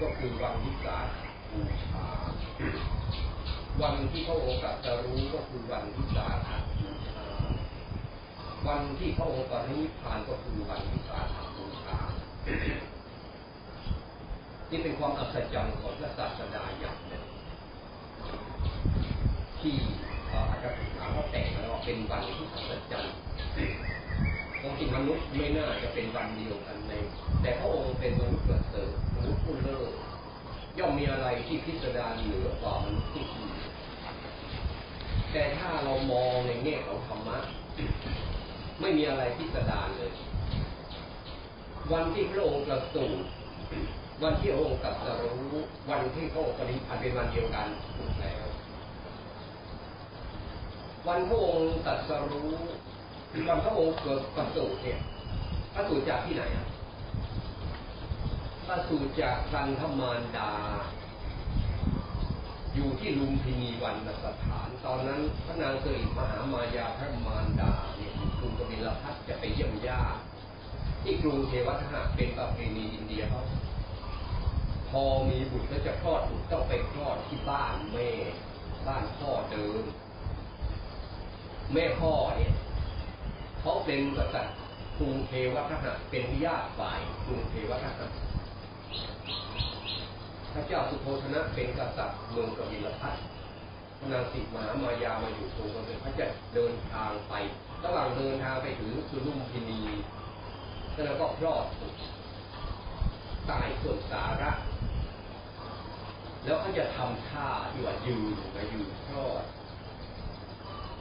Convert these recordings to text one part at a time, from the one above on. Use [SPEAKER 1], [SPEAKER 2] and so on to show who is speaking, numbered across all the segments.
[SPEAKER 1] ก็คือวันวิสาขบูชา วันที่พระองค์ตรัสรู้ก็คือวันวิสาขบูชา วันที่พระองค์ปรินิพพานก็คือวันวิสาขบูชา นี่เป็นความอัศจรรย์ของพระศาสดาอย่างหนึ่งที่อาจารย์ถามว่าแต่งแล้วว่าเป็นวันที่อัศจรรย์ของจริงมนุษย์ไม่น่าจะเป็นวันเดียวกันใน แต่พระองค์เป็นมนุษย์ประเสริม นุษย์ผู้เลิศย่อมมีอะไรที่พิสดารเหนือกว่ามนุษย์ที่อื่แต่ถ้าเรามองในแง่ของธรรมะไม่มีอะไรพิสดารเลย วันที่พระองค์ประสูติวันที่พระองค์ตรัสรู้วันที่พระองค์ปรินิพพานเป็นวันเดียวกันถูกแล้ว วันพระองค์ตรัสรู้วันพระองค์เกิดประสูติเนี่ยประสูติจากที่ไหนอะ ประสูติจากคันธมารดา อยู่ที่ลุมพินีวันสถาน ตอนนั้นพระนางสิริมหามายาพระมารดาเนี่ยอยู่กรุงกบิลพัทจะไปเยี่ยมญาติที่กรุงเทวทหะเป็นประเพณีอินเดียเขาพอมีบุตรแล้วจะคลอดบุตรต้องไปคลอดที่บ้านแม่ บ้านพ่อเดิม แม่พ่อเนี่ยเขาเป็นกษัตริย์กรุงเทวทหะเป็นญาติฝ่ายกรุงเทวทหะ พระเจ้าสุโธธนะเป็นกษัตริย์เมืองกบิลพัทนางสิมหามายามาอยู่ตรงนั้นเขาจะเจ้าเดินทางไประหว่างเดินทางไปถึงสุรุมพินีแล้วก็คลอดตายส่วนสาระ แล้วเขาจะทำท่าที่ว่ายืนมายืนคลอด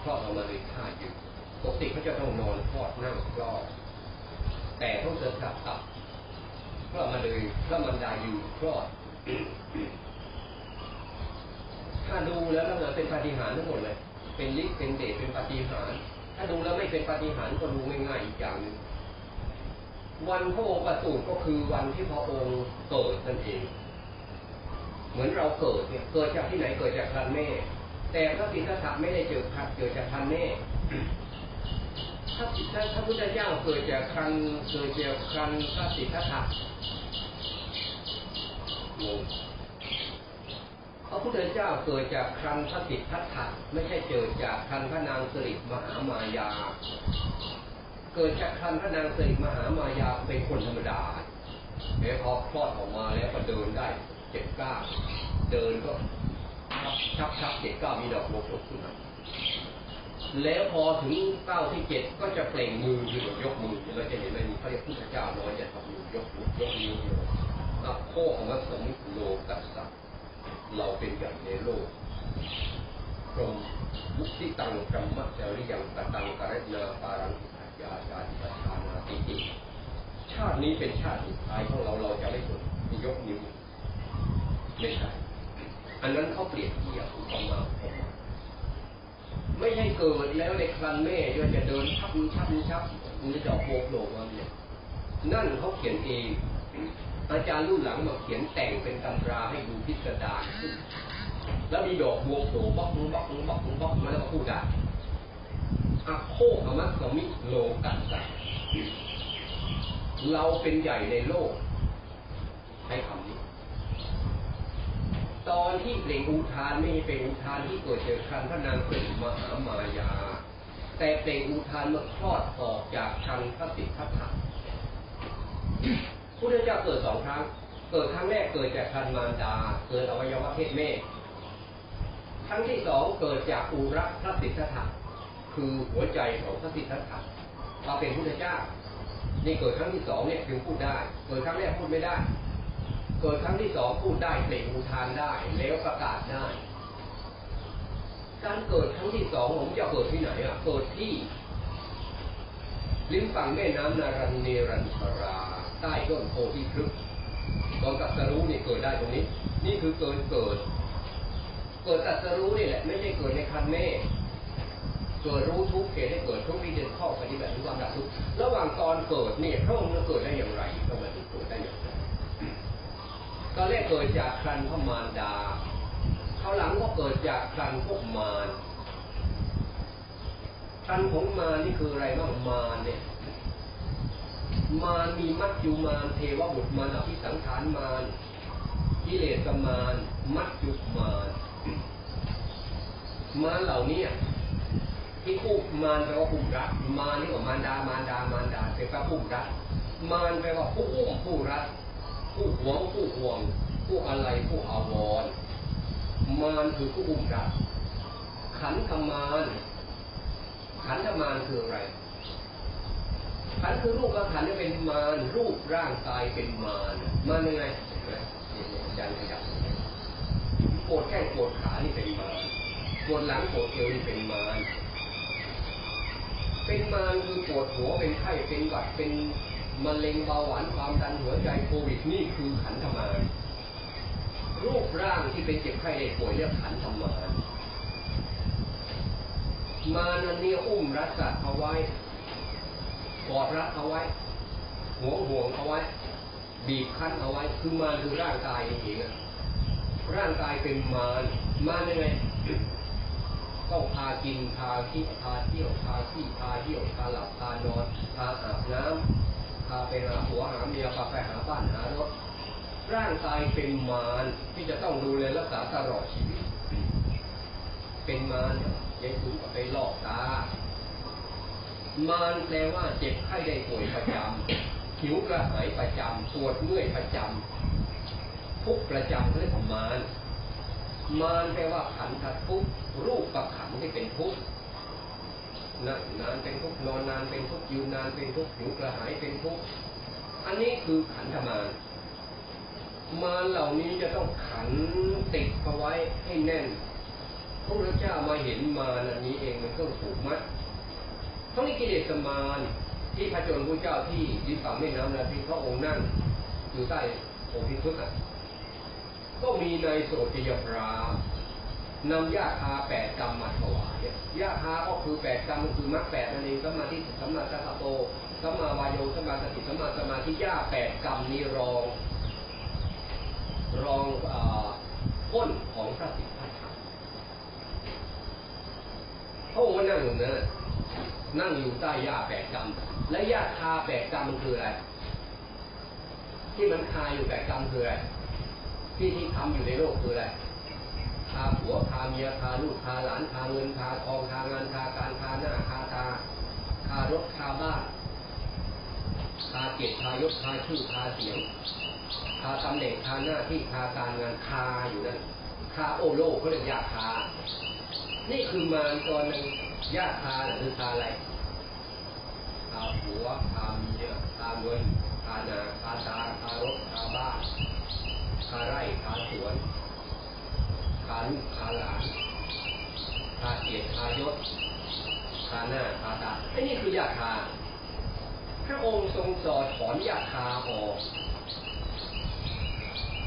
[SPEAKER 1] คลอดออกมาในท่ายืนปกติเขาจะต้องนอนคลอดนั่งคลอด แต่ต้องเดินกลับกลับ คลอมาเลยพระมันดายืนคลอดถ้าดูแล้วแล้วเป็นปฏิหารทั้งหมดเลย เป็นฤทธิ์เป็นเดชเป็นปฏิหาร ถ้าดูแล้วไม่เป็นปฏิหารก็ดูง่ายๆอีกอย่างหนึ่งวันพระองค์ประสูติก็คือวันที่พระองค์เกิดนั่นเอง เหมือนเราเกิดเนี่ยเกิดจากที่ไหนเกิดจากคันแม่ แต่พระสิทธัตถะไม่ได้เจอคันเกิดจากคันแม่ ถ้าถ้าพระพุทธเจ้าเกิดจากคันเกิดจากคันพระสิทธัตถะพระพุทธเจ้าเกิดจากคันพระสิทธัตถะไม่ใช่เกิดจากคันพระนางสิริมหามายา เกิดจากคันพระนางสิริมหามายาเป็นคนธรรมดาแต่พอคลอดออกมาแล้วก็เดินได้เจ็ดก้าเดินก็ชักชักเจ็ดก้ามีดอกโมกขึ้นมา แล้วพอถึงเก้าที่เจ็ดก็จะเปล่งมือคือยกมือเราจะเห็นไหมมีเขาเรียกพุทธเจ้าน้อยจะทำมือยกมือยกนิ้วเลยนับโคของมัสมิโลกัสสะเราเป็นใหญ่ในโลกพรมมุติตังกรรมจริยังตตังกรณาปารังอิยาจาติปทานาติติชาตินี้เป็นชาติสุดท้ายของเราเราจะไม่สนยกนิ้วไม่ใช่อันนั้นเขาเปรียบเทียบอุปมาอุปไมย ไม่ใช่เกิดแล้วในครันแม่ก็จะเดินชับชับชับมันจะออกโผล่โล่มาเนี่ยนั่นเขาเขียนเอง อาจารย์รุ่นหลังมาเขียนแต่งเป็นตำราให้ดูพิสดารขึ้นแล้วมีดอกบัวโผล่บล็อกบล็อกบล็อกบล็อกมาแล้วก็พูดได้อะโคอมัสสมิโลกัสสะเราเป็นใหญ่ในโลก ใช้คำนี้ ตอนที่เปล่งอุทานไม่ใช่เป็นอุทานที่เกิดจากคันพระนางสิริมหามายา แต่เปล่งอุทานเมื่อคลอดออกจากคันพระสิทธัตถะพุทธเจ้าเกิดสองครั้ง เกิดครั้งแรกเกิดจากคันมารดา เกิดอวัยวะเพศแม่ ครั้งที่สองเกิดจากอุระพระสิทธัตถะคือหัวใจของพระสิทธัตถะเราเป็นพุทธเจ้านี่เกิดครั้งที่สองเนี่ยจึงพูดได้ เกิดครั้งแรกพูดไม่ได้ เกิดครั้งที่สองพูดได้เปล่งอุทานได้ แล้วประกาศได้การเกิดครั้งที่สองผมจะเกิดที่ไหนอะเกิดที่ริมฝั่งแม่น้ำนารันเนรันทรา ใต้ต้นโพธิพฤกษ์ตอนกัสรู้เนี่ยเกิดได้ตรงนี้ นี่คือเกิดเกิด เกิดตรัสรู้นี่แหละ ไม่ใช่เกิดในคันแม่เกิดรู้ทุกข์เหตุให้เกิดทุกข์ที่เดินข้อปฏิบัติทุกความดับทุกข์ระหว่างตอนเกิดเนี่ยพระองค์เกิดได้อย่างไรทำไมถึงเกิดได้อย่างไร ตอนแรกเกิดจากครันพระมารดาเขาหลังก็เกิดจากครันพวกมารครันของมารนี่คืออะไรบ้างมารเนี่ย มารมีมัจจุมารเทวบุตรมารอภิสังขารมารกิเลสมารมัจจุมารมารเหล่านี้ที่คู่มารแปลว่าผู้รักมารนี่ก็มารดามารดามารดาแปลว่าผู้รักมารแปลว่าผู้อุ้มผู้รัก ผู้หวงผู้ห่วง ผู้อะไรผู้อาวรณ์มารคือผู้อุ้มรักขันธมารขันธมารคืออะไร ขันคือรูปกับขันเนี่เป็นมารรูปร่างกายเป็นมารมารยังไงเห็นไหมอาจารย์ขยับปวดแข้งปวดขานี่เป็นมารปวดหลังปวดเอวนี่เป็นมารเป็นมารคือปวดหัวเป็นไข้เป็นหวัดเป็น มะเร็งเบาหวานความดันหัวใจโควิดนี่คือขันธมารรูปร่างที่เป็นเจ็บไข้ได้ป่วยเรียกขันธมารมารนันนี้อุ้มรักษาเอาไว้กอดรัดเอาไว้ห่วห่วงเอาไว้ บีบคั้นเอาไว้ คือมารคือร่างกายเองอะร่างกายเป็นมารมารยังไงต้องพากินพาขี้พาเที่ยวพาขี้พาเที่ยวพาหลับพานอนพาอาบน้ำ พาไปหาผัวหาเมียพาไปหาบ้านหารถ ร่างกายเป็นมารที่จะต้องดูแลรักษาตลอดชีวิต เป็นมารยายคุณก็ไปลอกตามารแปลว่าเจ็บไข้ได้ป่วยประจำหิวกระหายประจำปวดเมื่อยประจำทุกประจำเรียกว่ามารมารแปลว่าขันธ์ทุกรูปประขันที่เป็นทุกข์ นานเป็นทุกนอนนานเป็นทุกยืนนานเป็นทุกหิวกระหายเป็นทุกอันนี้คือขันธมารมารเหล่านี้จะต้องขันติดเอาไว้ให้แน่นพระพุทธเจ้ามาเห็นมารอันนี้เองมันก็ถูกมัดทั้งนี้กิเลสมารที่พระจนพระเจ้าที่ริมฝั่งแม่น้ำนาทีพระองค์นั่งอยู่ใต้องค์พิทุกอะก็มีนายโสติยพราม นำยาคาแปดกรรมมาถวายยาคาก็คือแปดกรรมคือมรรคแปดนั่นเองสมมาธิสัมมาสังกปรสัมมาวายโยสัมมาสติสัมมาสมาธิยาแปดกรรมนี้รอง รองอ่าพ้นของพระสิทธัตถะพระองค์นั่งอยู่นั้นนั่งอยู่ใต้หญ้าแปดกรรม และหญ้าคาแปดกรรมมันคืออะไรที่มันคาอยู่แปดกรรมคืออะไรที่ที่ทำอยู่ในโลกคืออะไราผัวคาเมียคาลูกคาหลานคาเงินคาทองคางานคาการคาหน้าคาตาคารถคาบ้านคาเกียรติคายศคาชื่อคาเสียงคาตำแหน่งคาหน้าที่คาการงานคาอยู่นั่นคาโอโลเขาเรียกยาคา นี่คือมารตัวหนึ่งยาคาหรือคาอะไรคาผัวคาเมียคาเงินคานาคาตาคารถคาบ้านคาไร่คาสวน คาลูกคาหลานคาเกียรติคายศคาหน้าคาตาไอ้นี่คือยาคาพระองค์ทรงสอนถอนยาคาออก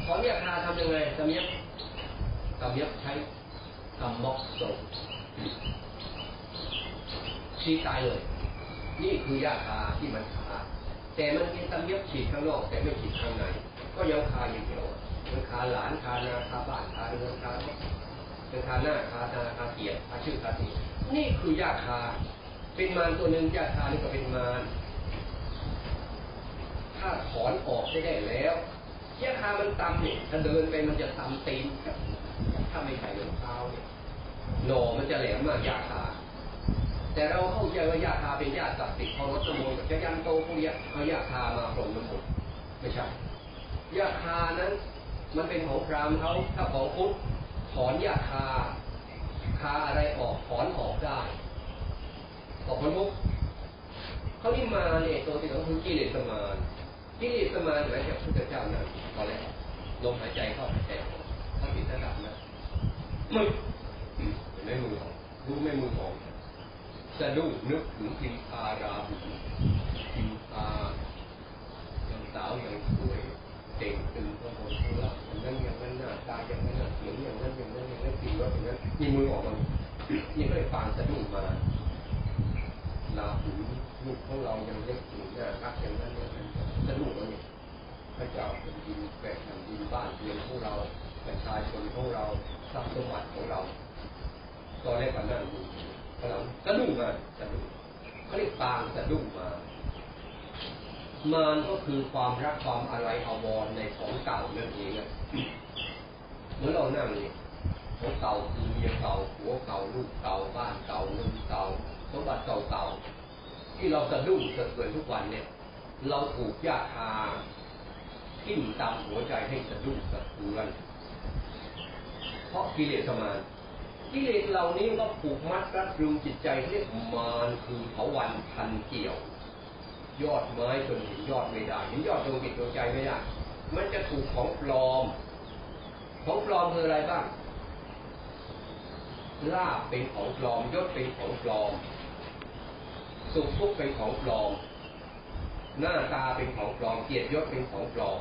[SPEAKER 1] ถอนยาคาทำยังไงตะเมียบตะเมียบใช้กำม็อกโซชี้ตายเลย นี่คือยาคาที่มันคาแต่มันเป็นตะเมียบฉีดข้างนอกแต่ไม่ฉีดข้างใน ก็ยังคาอย่างเดียว มันคาหลานคานาคาบ้านคาเรือนคาเป็นคาหน้าคาตาคาเกียรติคาชื่อคาตีนี่คือยาคา เป็นมารตัวหนึ่งยาคานี่ก็เป็นมารถ้าถอนออกได้ได้แล้วยาคามันตำเนี่ยถ้าเดินไปมันจะตำตีนถ้าไม่ใส่รองเท้าเนี่ยหนอมันจะแหลมมากยาคา แต่เราเข้าใจว่ายาคาเป็นยาศัดิ์สิทธิ์พอรถสมนต์จะยันโตพวกนี้เอายาคามาปลนน้ำมนไม่ใช่ยาคานั้น มันเป็นของพราหมณ์เขาถ้าของพุทธถอนยาคา คาอะไรออกถอนออกได้ออกพ้นทุกเขานี่มาเนี่ยตัวที่เขาคือกิเลสมารกิเลสมารหมายจากพุทธเจ้านั้นตอนแรกลมหายใจเข้าหายใจออกถ้าติดระดับนะมึงเห็นไหมมือของรู้ไหมมือของสะดุ้งนึกถึงพิมพาราบุพิมพายังสาวอยังสวย เต่งตึงพระโมทุละอย่างนั้นอย่างนั้นหน้าตาอย่างนั้นเสียงอย่างนั้นอย่างนั้นอย่างนั้นปีว่าอย่างนั้นมีมือออกมานี่ก็เลยปางสะดุ้งมาลาหูลูกของเรายังเล็กอยู่น่ารักอย่างนั้นอย่างนั้นสะดุ้งเนี่ยพระเจ้าเป็นดินแปดแผ่นดินบ้านเรือนของเราประชาชนของเราทรัพย์สมบัติของเราตอนแรกก็นั่งดูพลังสะดุ้งมาสะดุ้งเขาเรียกปางสะดุ้งมา มารก็คือความรักความอะไรอาวรในของเก่านั่นเองอะเหมือนเรานั่งนี่ของเก่าคือเมียเก่าผัวเก่าลูกเก่าบ้านเก่าเงินเก่าสมบัติเก่าเก่าๆที่เราสะดุ้งสะเทือนทุกวันเนี่ย เราถูกยาทาทิ่มตามหัวใจให้สะดุ้งสะเทือนเพราะกิเลสมารกิเลสเหล่านี้ก็ผูกมัดรัดรึงจิตใจเรียกมารคือเถาวันพันเกี่ยว ยอดไม้จนเห็นยอดไม่ได้เห็นยอดดวงจิตดวงใจไม่ได้ มันจะถูกของปลอม ของปลอมคืออะไรบ้างลาบเป็นของปลอมยศเป็นของปลอม สุขทุกข์เป็นของปลอม หน้าตาเป็นของปลอมเกียรติยศเป็นของปลอม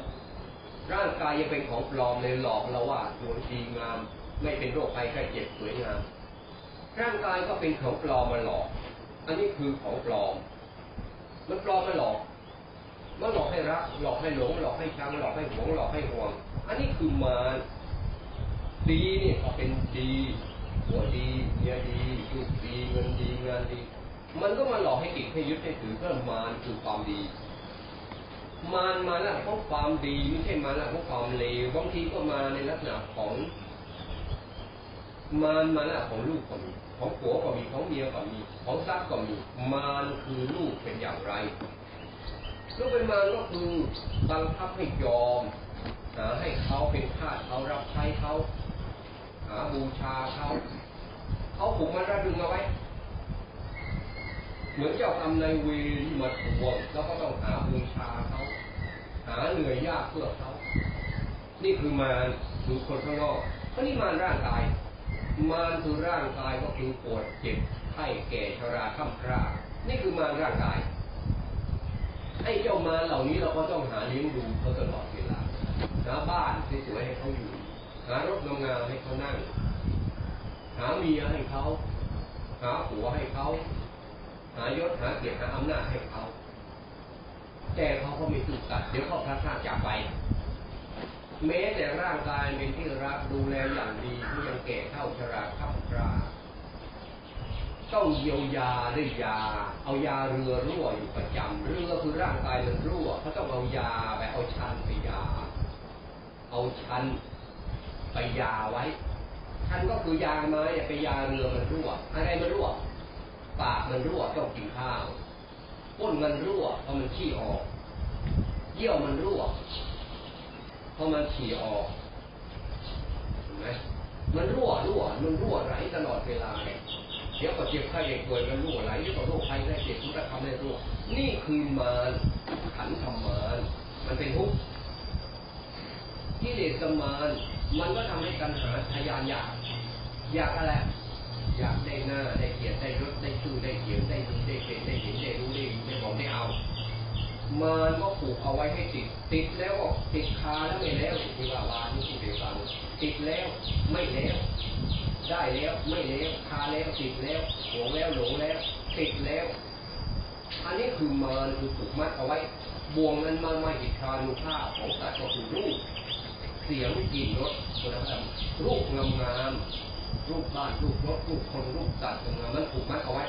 [SPEAKER 1] ร่างกายยังเป็นของปลอมเลยหลอกเราว่าดวงดีงาม ไม่เป็นโรคภัยไข้เจ็บสวยงามร่างกายก็เป็นของปลอมมาหลอก อันนี้คือของปลอม มันปลอมมาหลอกมันหลอกให้รัก หลอกให้หลง หลอกให้ชังหลอกให้หวงหลอกให้ห่วง อันนี้คือมารดีเนี่ยก็เป็นดีหัวดีเมียดีลูกดีเงินดีงานดี มันก็มาหลอกให้ติดให้ยึดให้ถือเพื่อมารคือความดี มารมาแล้วเพราะความดีไม่ใช่มาแล้วเพราะความเลวบางทีก็มาในลักษณะของ มารมาแล้วของลูกก็มีของผัวก็มีของเมียก็มีของทรัพย์ก็มี มารคือลูกเป็นอย่างไรลูกเป็นมารก็คือบังคับให้ยอมหาให้เขาเป็นทาสเขารับใช้เขาหาบูชาเขาเขาผูกมันระดึงเอาไว้ เหมือนเจ้ากรรมนายเวรที่มาทวงแล้วก็ต้องหาบูชาเขาหาเหนื่อยยากเพื่อเขานี่คือมารคือคนข้างนอกเพราะนี่มารร่างกาย มารคือร่างกายก็คือปวดเจ็บไข้แก่ชราข้ามครานี่คือมารร่างกายไอ้เจ้ามารเหล่านี้เราก็ต้องหาเลี้ยงดูเขาตลอดเวลาหาบ้านสวยๆให้เขาอยู่ หารถงามๆให้เขานั่ง หาเมียให้เขา หาผัวให้เขา หายศหาเกียรติหาอำนาจให้เขา แต่เขาก็ไม่ซื่อสัตย์เดี๋ยวเขาพลาดจากไป แม้แต่ร่างกายเป็นที่รักดูแลอย่างดีที่ยังแก่เท่าชราข้ามคราต้องเยียวยาด้วยยา เอายาเรือรั่วอยู่ประจำเรือคือร่างกายมันรั่วเขาต้องเอายาไปเอาชันไปยา เอาชันไปยาไว้ชันก็คือยาไม้ไปยาเรือมันรั่ว อะไรมันรั่ว ปากมันรั่วต้องกินข้าวก้นมันรั่วเพราะมันขี้ออกเยี่ยวมันรั่ว พราะมันฉี่ออกเห็นไหมมันรั่วรั่วมันรั่วไหลตลอดเวลาเนี่ยเดี๋ยวก็เจ็บไข้เด็กป่วยมันรั่วไหลเดี๋ยวก็โรคภัยไข้เจ็บมันก็ทำให้รั่วนี่คือมารขันธมารมันเป็นทุกข์ที่เลสมารมันก็ทำให้กันหาทยานอยาก อยากอะไรอยากได้หน้าได้เกียรติได้ยศได้ชื่อได้เกียรติได้ดีได้เป็นได้เห็นได้บอกได้เอา มันก็ผูกเอาไว้ให้ติด ติดแล้วก็ติดคาแล้วไม่แล้วที่ว่าวานี่ที่เป็นฟังติดแล้วไม่แล้ว ได้แล้วไม่แล้วคาแล้วติดแล้วหวงแล้วหลงแล้ว ติดแล้ว อันนี้คือมารคือผูกมัดเอาไว้ บ่วงนั้นมามาอิทธานุภาพของสัตว์ก็คือรูปเสียงกลิ่นรสคุณธรรมรูปงามงามรูปบ้านรูปรถรูปคนรูปสัตว์งามๆมันผูกมัดเอาไว้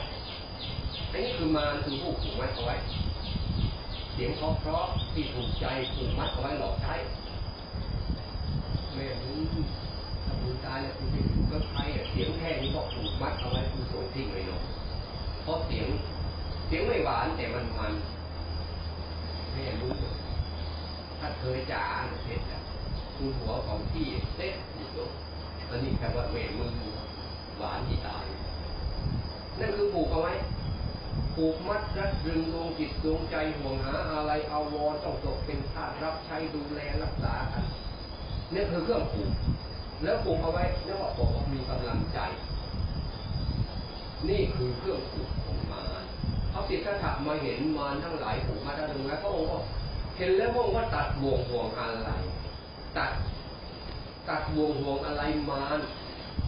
[SPEAKER 1] อันนี้คือมารคือผู้ผูกมัดเอาไว้ สียงเพราะเพราะๆที่ถูกใจผูกมัดเอาไว้หลอกใช้แม่รู้ถ้าคุณตายแล้วคุณจะอยู่กับใครอะเสียงแค่นี้ก็ผูกมัดเอาไว้คุณโสดทิ้งเลยเนาะเพราะเสียงเสียงไม่หวานแต่มันมันแม่รู้ถ้าเคยจ๋าเสร็จแล้วคุณหัวของพี่เซ็ตอยู่ตรงอันนี้แปลว่าเวรมือหวานที่ตาย นั่นคือผูกเอาไว้ ผูกมัดรัดรึงดวงจิตดวงใจห่วงหาอะไรเอาวอนต้องตกเป็นทาสรับใช้ดูแลรักษากันนี่คือเครื่องผูกแล้วผูกเอาไว้เรียกว่าบอกว่ามีกำลังใจ นี่คือเครื่องผูกของมารเขาติดกระถักมาเห็นมารทั้งหลายผูกมาได้ตรงนั้นพระองค์ก็เห็นแล้วพระองค์ก็ตัดบ่วงห่วงอะไร ตัดตัดบ่วงห่วงอะไรมาร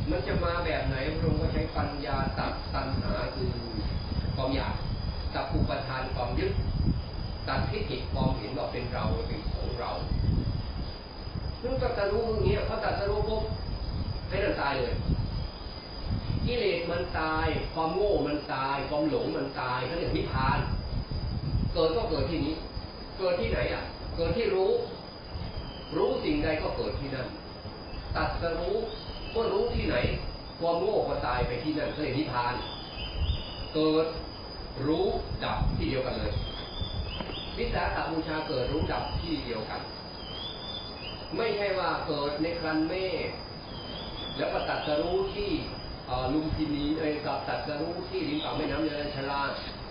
[SPEAKER 1] มันจะมาแบบไหนพระองค์ก็ใช้ปัญญาตัดตัณหาคือ ความอยากตัดอุปทานความยึดตัดทิฏฐิความเห็นว่าเป็นเราเป็นของเราเรื่องตัดสรู้อย่างเงี้ยพอตัดสรู้ปุ๊บให้เราตายเลยกิเลสมันตาย ความโง่มันตาย ความหลงมันตายเขาเรียกนิพพาน เกิดก็เกิดที่นี้ เกิดที่ไหนอะ เกิดที่รู้ รู้สิ่งใดก็เกิดที่นั่น ตัดสรู้ก็รู้ที่ไหน ความโง่ก็ตายไปที่นั่นเขาเรียกนิพพาน เกิด รู้ดับที่เดียวกันเลยวิสาขบูชาเกิดรู้ดับที่เดียวกัน ไม่ใช่ว่าเกิดในครันเมฆแล้วก็ตัดสรู้ที่ลุมพินีเอ้กับตัดสรู้ที่ริมฝั่งแม่น้ำเนชลา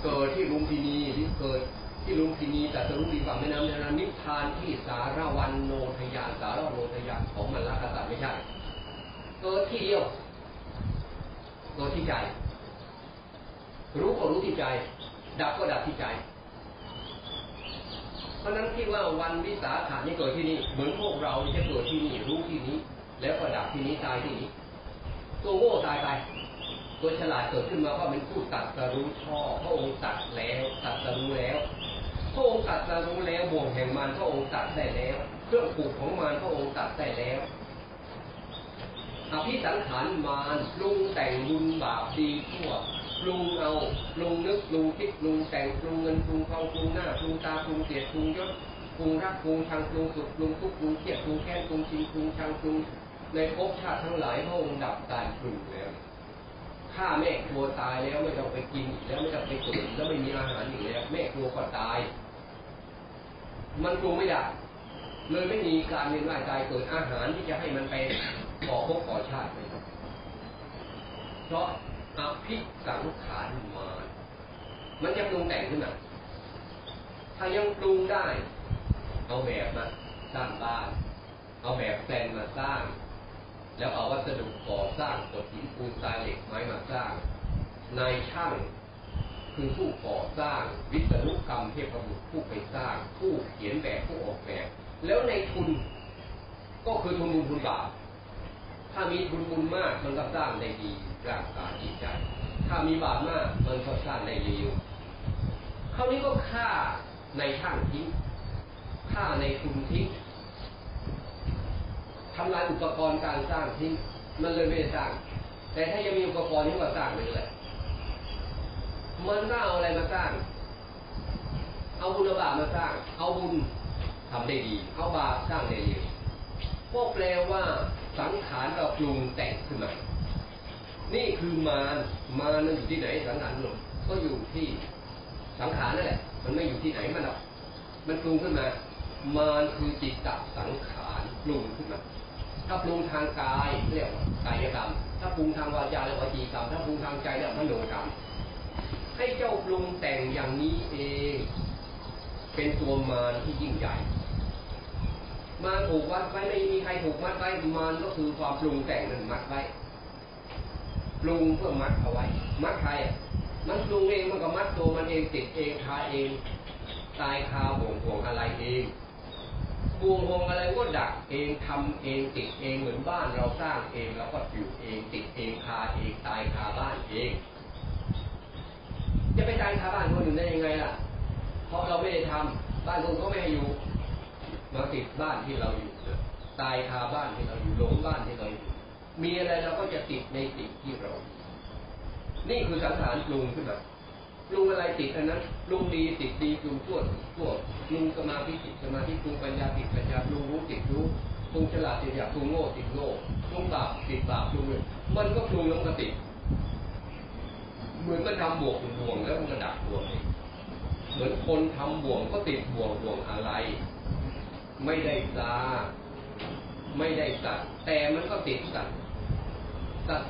[SPEAKER 1] เกิดที่ลุมพินีที่เกิดที่ลุมพินีตัดสรู้ริมฝั่งแม่น้ำเนนิพพานที่สารวันโนทยานสารวันโนทยานของมันละกษัตริย์ไม่ใช่ เกิดที่เดียวเกิดที่ใจ รู้ก็รู้ที่ใจ ดับก็ดับที่ใจ เพราะนั้นที่ว่าวันวิสาขานี่เกิดที่นี่เหมือนพวกเราจะเกิดที่นี่รู้ที่นี้ แล้วก็ดับที่นี้ตายที่นี้ ตัวโง่ตายไปตัวฉลาดเกิดขึ้นมาว่าเป็นผู้ตัดสรู้ชอบพระองค์ตัดแล้วตัดสรู้แล้วพระองค์ตัดสรู้แล้วบ่วงแห่งมารพระองค์ตัดได้แล้วเครื่องผูกของมารพระองค์ตัดได้แล้วอภิสังขารมารปรุงแต่งบุญบาปดีชั่ว ปรุงเอาปรุงนึกปรุงคิดปรุงแต่งปรุงเงินปรุงทองปรุงหน้าปรุงตาปรุงเกียรติปรุงยศปรุงรักปรุงชังปรุงสุขปรุงทุกข์ปรุงเครียดปรุงแค้นปรุงชิงปรุงชังปรุงในภพชาติทั้งหลายพระองค์ดับตายปรุงแล้วฆ่าแม่ครัวตายแล้วไม่ต้องไปกินอีกแล้วไม่ต้องไปตุ๋นแล้วไม่มีอาหารอีกแล้ว แม่ครัวก็ตาย มันปรุงไม่ได้เลยไม่มีการเวียนว่ายตายเกิดอาหารที่จะให้มันไปก่อภพก่อชาติเลยเพราะ อภิสังขารมามันจะปรุงแต่งขึ้นมาถ้ายังปรุงได้ เอาแบบมาสร้างบ้าน เอาแบบแปลนมาสร้าง แล้วเอาวัสดุก่อสร้างกดหินปูนทรายเหล็กไม้มาสร้าง นายช่างคือผู้ก่อสร้าง วิศนุกรรมเทพบุตรผู้ไปสร้าง ผู้เขียนแบบผู้ออกแบบ แล้วในทุน ก็คือทุนบุญทุนบาปถ้ามีบุญบุญมากมันก็สร้างได้ดี ร่างกายจิตใจ ถ้ามีบาปมากมันก็สร้างได้เลวคราวนี้ก็ฆ่าในช่างทิ้งฆ่าในทุนทิ้งทำลายอุปกรณ์การสร้างทิ้งมันเลยไม่ได้สร้าง แต่ถ้ายังมีอุปกรณ์นี้ก็สร้างไปเลยมันก็เอาอะไรมาสร้าง เอาบุญบาปมาสร้าง เอาบุญทำได้ดี เอาบาปสร้างได้เลวก็แปลว่าสังขารเราปรุงแต่งขึ้นมา นี่คือมารมารมันอยู่ที่ไหนสังขารหลงก็อยู่ที่สังขารนั่นแหละ มันไม่อยู่ที่ไหนมันหรอกมันปรุงขึ้นมา มารคือจิตตสังขารปรุงขึ้นมา ถ้าปรุงทางกายเรียกว่ากายกรรม ถ้าปรุงทางวาจาเรียกว่าจีกรรม ถ้าปรุงทางใจเรียกว่ามโนกรรม ให้เจ้าปรุงแต่งอย่างนี้เอง เป็นตัวมารที่ยิ่งใหญ่มาถูกวัดไว้ไม่มีใครถูกมัดไว้มันก็คือความปรุงแต่งนั้นมัดไว้ ปรุงเพื่อมัดเอาไว้ มัดใครอะมันปรุงเองมันก็มัดตัวมันเองติดเองคาเอง ตายคาห่วงห่วงอะไรเองห่วงห่วงอะไรก็ดักเองทำเองติดเองเหมือนบ้านเราสร้างเองแล้วก็อยู่เองติดเองคาเองตายคาบ้านเอง จะไปตายคาบ้านคนอื่นได้ยังไงล่ะ เพราะเราไม่ได้ทำบ้านคนก็ไม่ให้อยู่มาติดบ้านที่เราอยู่ตายคาบ้านที่เราอยู่หลงบ้านที่เราอยู่ มีอะไรเราก็จะติดในสิ่งที่เรา นี่คือสังขารปรุงขึ้นมาปรุงอะไรติดอันนั้นปรุงดีติดดีปรุงชั่วติดชั่วปรุงสมาธิติดสมาธิปรุงปัญญาติดปัญญาปรุงรู้ติดรู้ปรุงฉลาดติดอยากปรุงโง่ติดโง่ปรุงบาปติดบาปปรุงเลยมันก็ปรุงแล้วก็ติดเหมือนมันทำบวกบ่วงแล้วมันก็ดักบ่วงเองเหมือนคนทำบ่วงก็ติดบ่วงบ่วงอะไร ไม่ได้ตาไม่ได้สัตว์แต่มันก็ติดสัตว์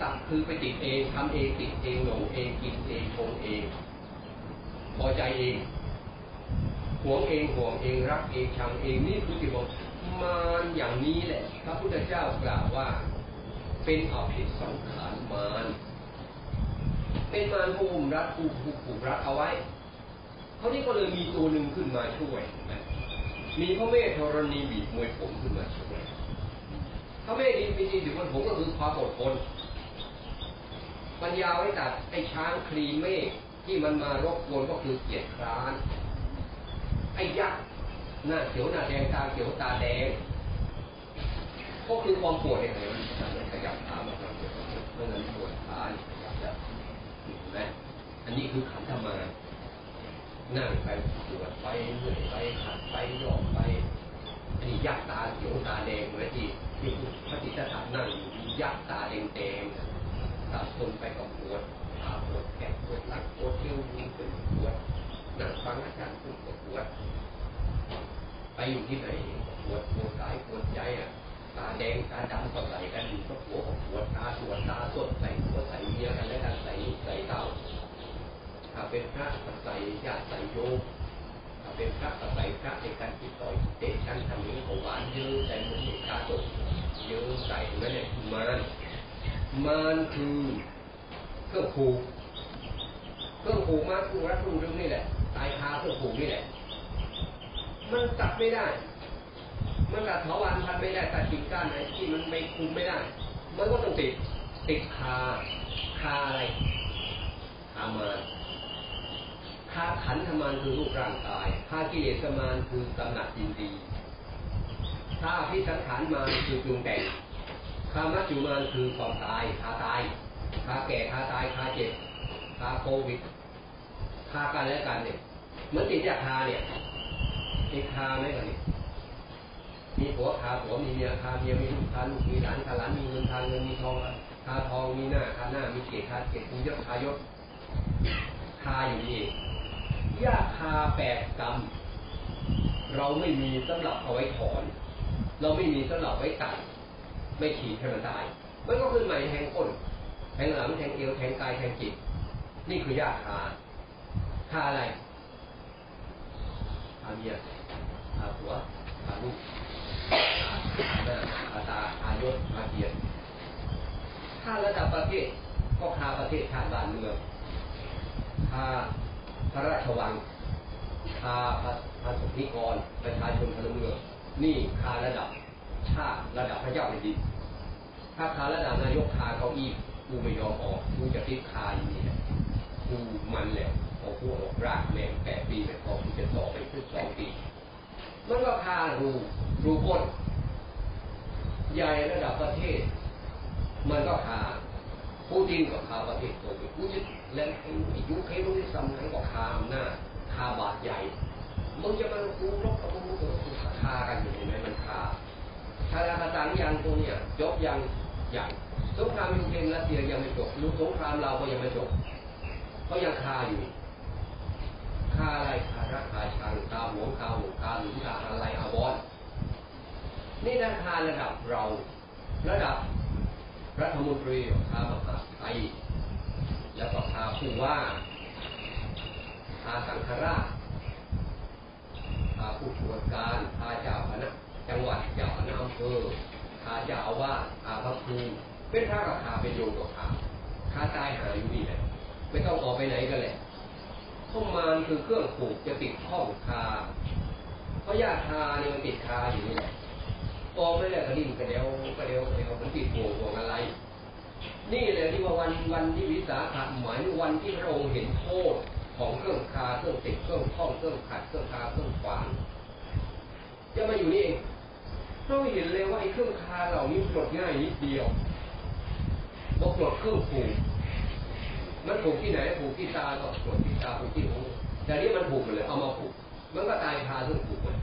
[SPEAKER 1] สัตว์คือไปติดเองทำเองติดเองหลงเองกินเองคงเอง พอใจเองหวงเองห่วงเองรักเองชังเองนี่คือที่บอกมารอย่างนี้แหละ พระพุทธเจ้ากล่าวว่า เป็นอภิสังขารมารเป็นมารผู้อุ้มรัดผูกผูกผูกรัดเอาไว้เขาที่ก็เลยมีตัวหนึ่งขึ้นมาช่วยมีพระเมธธรณีบีบมวยผมขึ้นมาช่วยพเขาไม่ได้ดีมีดีถึงคนผมก็คือความอดทน ปัญญาไว้ตัดไอ้ช้างครีเมฆที่มันมารบกวนก็คือเกียรติคร้านไอ้ยักษ์หน้าเขียวหน้าแดงตาเขียวตาแดงก็คือความปวดเนี่ยมันขยับขามาครับเมื่อนั้นปวดขาขยับแล้วเห็นไหมอันนี้คือขันธมานั่งไปปวดไปเหนื่อยไปขัดไปหยอกไปอันี่ยักษ์ตาเขียวตาแดงเลยที่ที่พระจิตตถานั่งอยู่ยักษ์ตาแดงแดง ตาคนไปกับปวดขาปวดแขนปวดหลังปวดเอวมีเป็นปวดนั่งฟังอาจารย์พูดก็ปวด ไปอยู่ที่ไหนปวดปวดกายปวดใจอะตาแดงตาดำก็ใส่กันก็หัวก็ปวดตาปวดตาสดใส่หัวใส่เมียกันแล้วกันใส่ลูกใส่เต่าถ้าเป็นพระก็ใส่ญาติใส่โยมถ้าเป็นพระก็ใส่พระในการติดต่อยเตะชันทำนี้ของหวานเยอะใส่หมือนเด็กตาสดเยอะใส่นั่นแหละมาน มานคือเครื่องผูกเครื่องผูกมาคือรักลูกเรื่องนี่แหละตายคาเครื่องผูกนี่แหละมันตัดไม่ได้ มันตัดเถาวันพันไม่ได้ตัดกิ่งก้านไหนที่มันไม่คุมไม่ได้ มันก็ต้องติดติดคาคาอะไรคามานคาขันธมานคือรูปร่างกายคากิเลสมานคือกำหนัดยินดีคาพิสังขารมานคือปรุงแต่ง คามัจจุมานคือความตายคาตายคาแก่คาตายคาเจ็บคาโควิดคากันและกันเนี่ยเหมือนติดยาคาเนี่ยติดคาไหมกันเนี่ยมีผัวคาผัวมีเมียคาเมียมีลูกคาลูกมีหลานคาหลานมีเงินคาเงินมีทองคาทองมีหน้าคาหน้ามีเกียรติคาเกียรติมียศคายศคาอยู่นี่ยาคาแปดกรรมเราไม่มีสำหรับเอาไว้ถอน เราไม่มีสำหรับไว้ตัด ไม่ขีดให้มันตาย มันก็ขึ้นใหม่แทงก้นแทงหลังแทงเอวแทงกายแทงจิต นี่คือยาคาคาอะไรคาเมียคาผัวคาลูกอาหน้าอาตาอายศอาเกียรติถ้าระดับประเทศก็คาประเทศชาบ้านเมืองคาพระราชวังคาพระพระสงฆ์นิกรประชาชนพลเมืองนี่คาระดับ ชาติระดับพระเจ้าแผ่นดินถ้าคาระดับนายกคาเก้าอี้กูไม่ยอมออกกูจะติดคาอย่างนี้แหละกูมันแหละพอกูออกรากแม่งแปดปีไม่พอกูจะต่อไปขึ้นสองปีมันก็คารูรูก้นใหญ่ระดับประเทศ มันก็คาผู้จริงก็คาประเทศตัวผู้ยึดและยุคให้รู้ที่สำคัญก็คาอำนาจคาบาดใหญ่มึงจะมาคูรบกับมึงมึงคากันอยู่เห็นไหมมันคา คาราคาตังยังตัวเนี่ยจบยังยังสงครามยูเครนรัสเซียยังไม่จบลูกสงครามเราก็ยังไม่จบก็ยังคาอยู่คาอะไรคารักคาชังคาหวงคาหวงคาหลุมคาอะไรอาวรนี่ราคาระดับเรา ระดับรัฐมนตรีคามหาไทยแล้วก็คาผู้ว่าคาสังฆราชคาผู้ตรวจการคาเจ้าคณะ จังหวัดเจ้าคณะอำเภอคาเจ้าอาวาสคาพระครูเป็นพระราคาเป็นโยมกับคาคาตายหาอยู่นี่แหละไม่ต้องออกไปไหนกันแหละข้อมานคือเครื่องผูกจะติดข้องคาเพราะยาคาเนี่ยมันติดคาอยู่นี่แหละออกไม่ได้กระดิ่งกระเดียวกระเดียวกระเดียวมันติดผล่ห่วงอะไร นี่แหละที่ว่าวันวันที่วิสาขะหมายวันที่พระองค์เห็นโทษของเครื่องคาเครื่องติดเครื่องข้องเครื่องขัดเครื่องคาเครื่องขวาง จะมาอยู่นี่เองเราเห็นเลยว่าไอ้เครื่องคาเหล่านี้ปลดง่ายนิดเดียวบอกปลดเครื่องผูกมันผูกที่ไหนผูกที่ตาก็ปลดที่ตาผูกที่หูแต่นี้มันผูกไปเลยเอามาผูกมันก็ตายคาเครื่องผูกมัน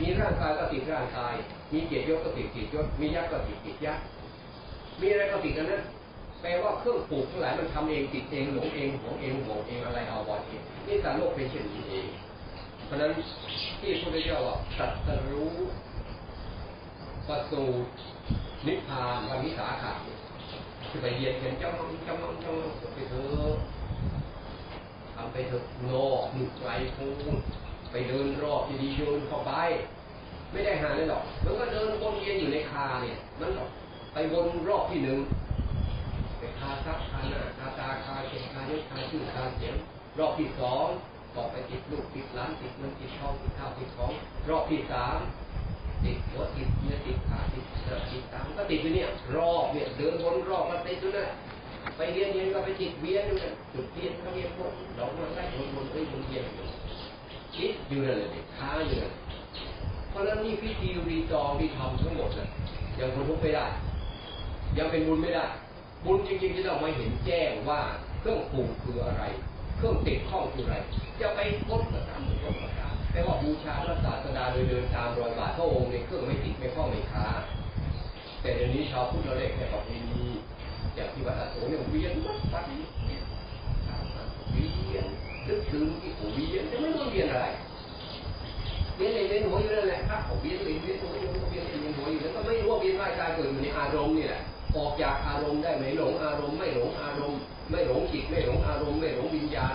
[SPEAKER 1] มีร่างกายก็ติดร่างกาย มีเกียรติยศก็ติดเกียรติยศ มียักษ์ก็ติดติดยักษ์ มีอะไรก็ติดกันนั้นแปลว่าเครื่องปลูกทั้งหลายมันทำเองติดเองหลงเองหวงเองหวงเองอะไรเอาบอลเองนี่การโลกเป็นเช่นนี้เอง เพราะนั้นที่พระพุทธเจ้าว่าตรัสรู้ประสูตินิพพานวันวิสาขะคือไปเยียนกันจ้องจ้องจ้องไปเถอะทำไปเถอะนอกหนุกไกลพูนไปเดินรอบดีๆโยนเข้าไป ไม่ได้หาเลยหรอกมันก็เดินวนเวียนอยู่ในคาเนี่ยมันไปวนรอบที่หนึ่งไปคาทับคาหน้าคาตาคาเข็มคาเล็บคาชื่อคาเสียงรอบที่สอง ก็ไปติดลูกติดหลานติดเงินติดทองติดข้าวติดของรอบที่สามติดหัวติดเนื้อติดขาติดเนื้อติดตามก็ติดอยู่เนี่ยรอบเนี่ยเดินวนรอบก็ติดอยู่นั่นไปเรียนเรียนก็ไปติดเวียนอยู่นั่นจุดเวียนเขาเรียนพวกดอกไม้ไล่วนวนเอ้ยวนเวียนอยู่คิดอยู่นั่นเลยค้าอยู่นั่นเพราะนั้นนี่พิธีรีตองที่ทำทั้งหมดน่ะยังคนทุกไม่ได้ ยังเป็นบุญไม่ได้ บุญจริงๆที่เราไม่เห็นแจ้งว่าเครื่องปรุงคืออะไร เครื่องติดข้องคืออะไร จะไปพบกับทำไม่พบกับทำแปลว่าบูชาพระศาสดาโดยเดินตามรอยบาทพระองค์ในเครื่องไม่ติดไม่ข้องไม่ค้า แต่เดี๋ยวนี้ชาวพุทธเราเรียกแค่ประเพณีอย่างที่วัดอาโศกเนี่ยเวียนวัดวัดนี้เวียนนึกถึงที่ผมเวียนจะไม่รู้เวียนอะไรเวียนเลยเวียนหัวอยู่นั่นแหละครับผมเวียนเลยเวียนหัวอยู่เวียนเลยเวียนหัวอยู่แล้วก็ไม่รู้ว่าเวียนว่ายตายเกิดอยู่ในอารมณ์นี่แหละออกจากอารมณ์ได้ไหมหลงอารมณ์ไม่หลงอารมณ์ ไม่หลงจิตไม่หลงอารมณ์ไม่หลงวิญญาณ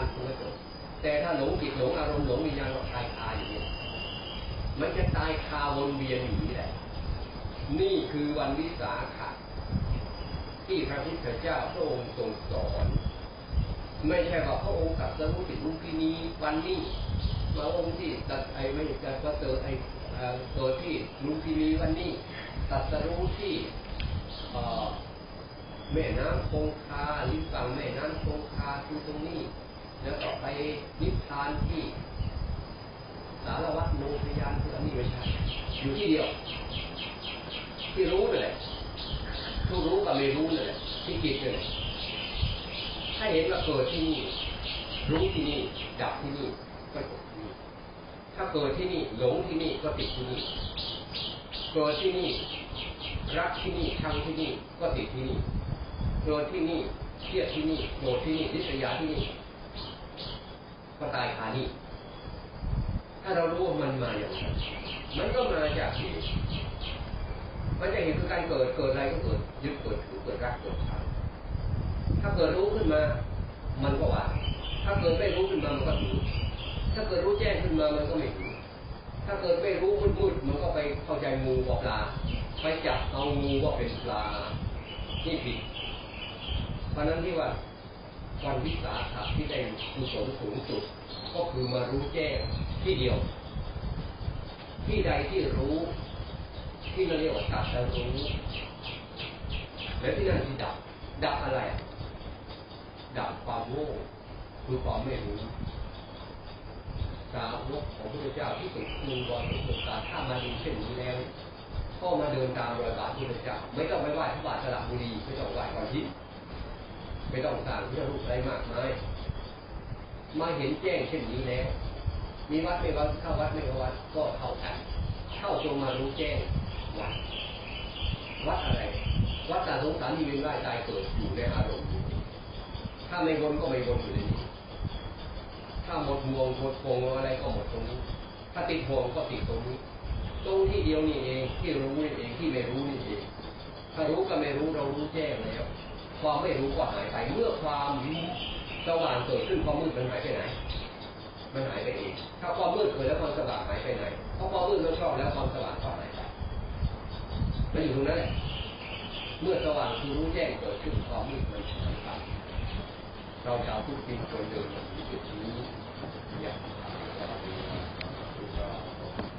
[SPEAKER 1] แต่ถ้าหลงจิตหลงอารมณ์หลงวิญญาณก็ตายคาอยู่เนี่ยมันจะตายคาวนเวียนอยู่นี่แหละ นี่คือวันวิสาขะที่พระพุทธเจ้าพระองค์ทรงสอน ไม่ใช่ว่าพระองค์ตรัสรู้ติดลุกที่นี้วันนี้พระองค์ที่ตัดไอ้ไม่จะก็เกิดไอ้เกิดที่ลุกที่นี้วันนี้ตรัสรู้ที่อ แม่น้ำคงคาหรือฝั่งแม่น้ำคงคาคือตรงนี้ แล้วต่อไปนิพพานที่สารวัตรโนพยานคืออันนี้ไม่ใช่อยู่ที่เดียว ที่รู้นั่นแหละผู้รู้กับไม่รู้นั่นแหละที่จิตนั่นแหละถ้าเห็นว่าเกิดที่นี่ รู้ที่นี่ดับที่นี่ก็จบที่นี่ถ้าเกิดที่นี่หลงที่นี่ก็ติดที่นี่เกิดที่นี่รักที่นี่ชังที่นี่ก็ติดที่นี่ เกิดที่นี่เครียดที่นี่โกรธที่นี่ริษยาที่นี่ก็ตายคานี่ถ้าเรารู้ว่ามันมาอย่างไรมันก็มาจากเหตุมันจะเห็นคือการเกิดเกิดอะไรก็เกิดยึดเกิดถือเกิดรักเกิดชังถ้าเกิดรู้ขึ้นมา มันก็ว่าถ้าเกิดไม่รู้ขึ้นมามันก็ถือถ้าเกิดรู้แจ้งขึ้นมามันก็ไม่ถือถ้าเกิดไม่รู้มืดๆมันก็ไปเข้าใจงูว่าปลา ไปจับเอางูว่าเป็นปลา นี่ผิด เพราะนั้นที่ว่าวันวิสาขะที่ได้กุศลสูงสุด ก็คือมารู้แจ้งที่เดียว ที่ใดที่รู้ ที่เราเรียกว่าตัดแล้วรู้แล้วที่นั่นที่ดับ ดับอะไร ดับความโง่คือความไม่รู้สาวกของพระเจ้าที่สุดคือวอนสุดตาถ้ามาดีเช่นนี้แล้วก็มาเดินตามรอยบาทพระเจ้า ไม่ต้องไปไหว้พระบาทสระบุรีไม่ต้องไหว้ก่อนทิศ ไม่ต้องสร้างเพื่อรูปอะไรมากมายมาเห็นแจ้งเช่นนี้แล้ว มีวัดไม่วัดเข้าวัดไม่เข้าวัดก็เท่ากันเข้าจงมารู้แจ้งวัดวัดอะไร วัดตาสงสารที่เวียนว่ายตายเกิดอยู่ในอารมณ์ถ้าไม่วนก็ไม่วนอยู่ในนี้ ถ้าหมดห่วงหมดห่วงอะไรก็หมดตรงนี้ ถ้าติดห่วงก็ติดตรงนี้ ตรงที่เดียวนี่เองที่รู้นี่เองที่ไม่รู้นี่เองถ้ารู้ก็ไม่รู้เรารู้แจ้งแล้ว ความไม่รู้ก็หายไปเมื่อความสว่างเกิดขึ้นความมืดมันหายไปไหน มันหายไปเองถ้าความมืดเกิดแล้วความสว่างหายไปไหนเพราะความมืดมันชอบแล้วความสว่างก็หายไปมันอยู่ตรงนั้นแหละเมื่อสว่างคือรู้แจ้งเกิดขึ้นความมืดมันหายไปเราชาวพุทธจริงควเดินมาถึงจุดนี้อย่างคื